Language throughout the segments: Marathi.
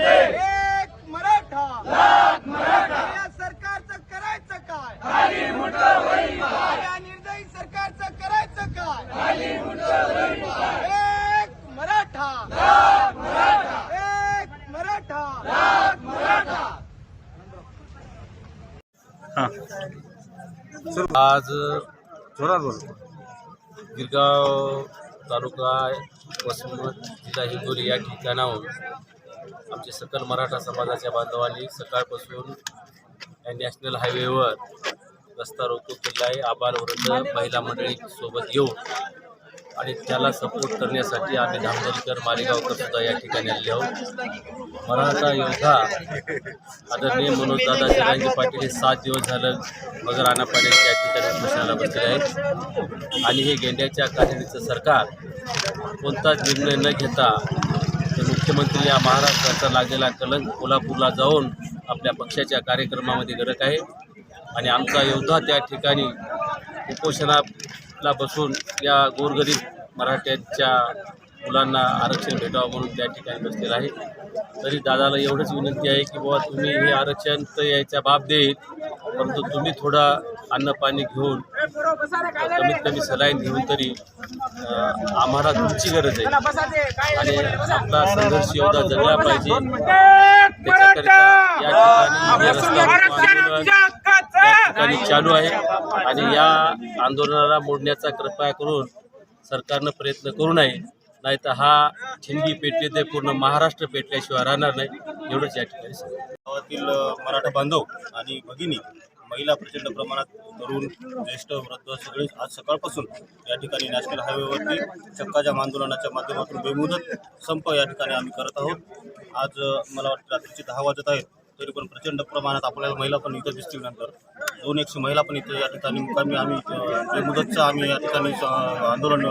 एक मराठा. या सरकारचं करायचं काय? या निर्दयी सरकारचं करायचं काय? एक मराठा. एक मराठा. आज जोरात बोल. गिरगाव तालुका वसमत जिल्हा हिंगोली या ठिकाणाहून आमचे सकल मराठा समाजाच्या बांधवांनी सकाळपासून या नॅशनल हायवेवर रस्ता रोको केला आहे. आबालवृद्ध महिला मंडळी सोबत येऊन आणि त्याला सपोर्ट करण्यासाठी आम्ही धामदलकर मालेगावकर सुद्धा या ठिकाणी आले आहोत. मराठा योद्धा आदरणीय मनोजदादा जरांगे पाटील हे सात दिवस झालं मगर अनापाने त्या ठिकाणी उपोषणाला बसले आहेत. आणि हे गेंड्याच्या कारणीचं सरकार कोणताच निर्णय न घेता मुख्यमंत्री या महाराष्ट्राचा लागलेला कलंक कोल्हापूरला जाऊन आपल्या पक्षाच्या कार्यक्रमामध्ये घडत आहे. आणि आमचा योद्धा त्या ठिकाणी उपोषणाला बसून या गोरगरीब मराठ्यांच्या मुलांना आरक्षण भेटावं म्हणून त्या ठिकाणी बसलेला आहे. तरी दादाला एवढंच विनंती आहे की बाबा तुम्ही हे आरक्षण तर यायच्या बाब देईल परंतु तुम्ही थोडा अन्नपाणी घेऊन कमीत कमी सलाईन घेऊन तरी आम्हाला तुमची गरज आहे. आणि आपला संघर्ष एवढा जगला पाहिजे. त्याच्याकरिता या ठिकाणी या चालू आहे. आणि या आंदोलनाला मोडण्याचा कृपया करून सरकारनं प्रयत्न करू नये. नाही तर हा ठिणगी पेटली ते पूर्ण महाराष्ट्र पेटल्याशिवाय राहणार नाही. एवढंच या ठिकाणी. गावातील मराठा बांधव आणि भगिनी महिला प्रचंड प्रमाणात तरुण ज्येष्ठ वृद्ध सगळे आज सकाळपासून या ठिकाणी नॅशनल हायवेवरती चक्काजाम आंदोलनाच्या माध्यमातून बेमुदत संप या ठिकाणी आम्ही करत आहोत. आज मला वाटतं रात्रीचे दहा वाजत आहेत. तरी पण प्रचंड प्रमाणात आपल्याला महिला पण इथं दिसतील नंतर. दोन एकशे महिला पण इथं या ठिकाणी मुकामी आम्ही अ, बेमुदतचं आम्ही या ठिकाणी आंदोलन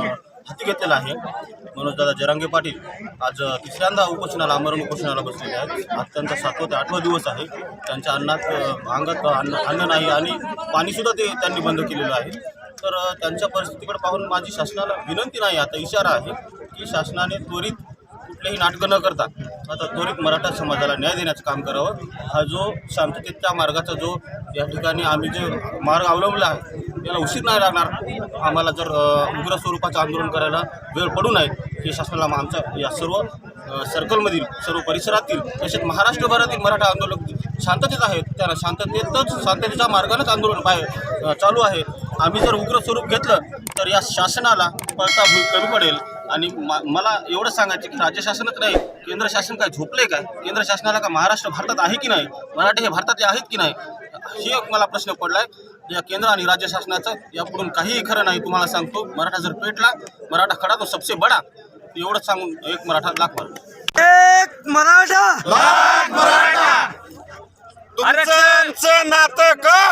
हाती घेतलेलं आहे. मनोजदादा जरांगे पाटील आज तिसऱ्यांदा उपोषणाला आमरण उपोषणाला बसलेले आहेत. आज त्यांचा सातवा ते आठवा दिवस आहे. त्यांच्या अन्नात अ, अंगात अन्न अन्न नाही आणि पाणीसुद्धा ते त्यांनी बंद केलेलं आहे. तर त्यांच्या परिस्थितीकडे पाहून माझी शासनाला विनंती नाही आता इशारा आहे की शासनाने त्वरित कुठलेही नाटकं न करता आता त्वरित मराठा समाजाला न्याय देण्याचं काम करावं. हा जो शांततेच्या मार्गाचा जो या ठिकाणी आम्ही जे मार्ग अवलंबला आहे त्याला उशीर नाही लागणार. आम्हाला जर उग्र स्वरूपाचं आंदोलन करायला वेळ पडू नये हे शासनाला आमच्या या सर्व सर्कलमधील सर्व परिसरातील तसेच महाराष्ट्रभरातील मराठा आंदोलक शांततेत आहेत. त्यांना शांततेतच शांततेच्या मार्गानेच आंदोलन पाय चालू आहे. आम्ही जर उग्र स्वरूप घेतलं तर या शासनाला पळता भूल कमी पडेल. आणि मा- मला एवढं सांगायचं की राज्य शासनच नाही केंद्र शासन काय झोपले काय? केंद्र शासनाला का महाराष्ट्र भारतात आहे की नाही? मराठी हे भारतातले आहेत की नाही? ही एक मला प्रश्न पडलाय. या केंद्र आणि राज्य शासनाचं यापुढून काहीही खरं नाही तुम्हाला सांगतो. मराठा जर पेटला मराठा खडा तो सबसे बडा. एवढंच सांगून एक मराठा लाख मराठा एक मराठा! नातं का?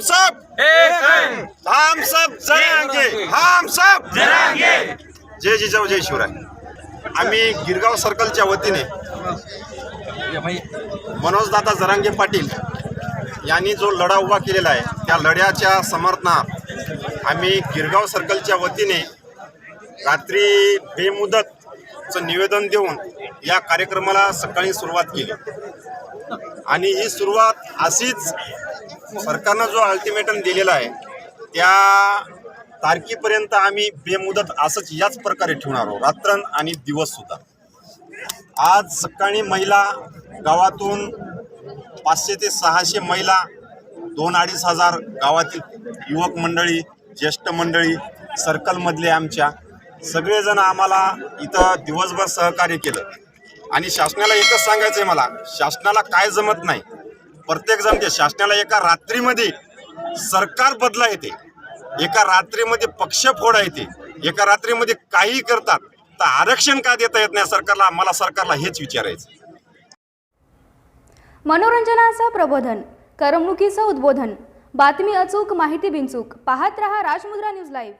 सब हम सब जरांगे हम सब जय जिजाऊ जय शिवराय. आम्ही गिरगाव सर्कलच्या वतीने मनोजदादा जरांगे पाटील यांनी जो लढा उभा केलेला आहे त्या लढ्याच्या समर्थनात आम्ही गिरगाव सर्कलच्या वतीने रात्री बेमुदतचं निवेदन देऊन या कार्यक्रमाला सकाळी सुरुवात केली. आणि ही सुरुवात अशीच सरकारनं जो अल्टिमेटम दिलेला आहे त्या तारखेपर्यंत आम्ही बेमुदत असंच याच प्रकारे ठेवणार आहोत. रात्र आणि दिवस सुद्धा. आज सकाळी महिला गावातून पाचशे ते सहाशे महिला दोन अडीच हजार गावातील युवक मंडळी ज्येष्ठ मंडळी सर्कलमधले आमच्या सगळेजण आम्हाला इथं दिवसभर सहकार्य केलं. आणि शासनाला एकच सांगायचं आहे मला शासनाला काय जमत नाही प्रत्येक जण ते शासनाला एका रात्रीमध्ये सरकार बदला येते. एका रात्रीमध्ये पक्ष फोडा येते. एका रात्रीमध्ये काही करतात तर आरक्षण का देता येत नाही सरकारला? मला सरकारला हेच विचारायचं मनोरंजनाचं प्रबोधन करमणुकीचं उद्बोधन. बातमी अचूक माहिती बिनचूक. पाहत रहा राजमुद्रा न्यूज लाईव्ह.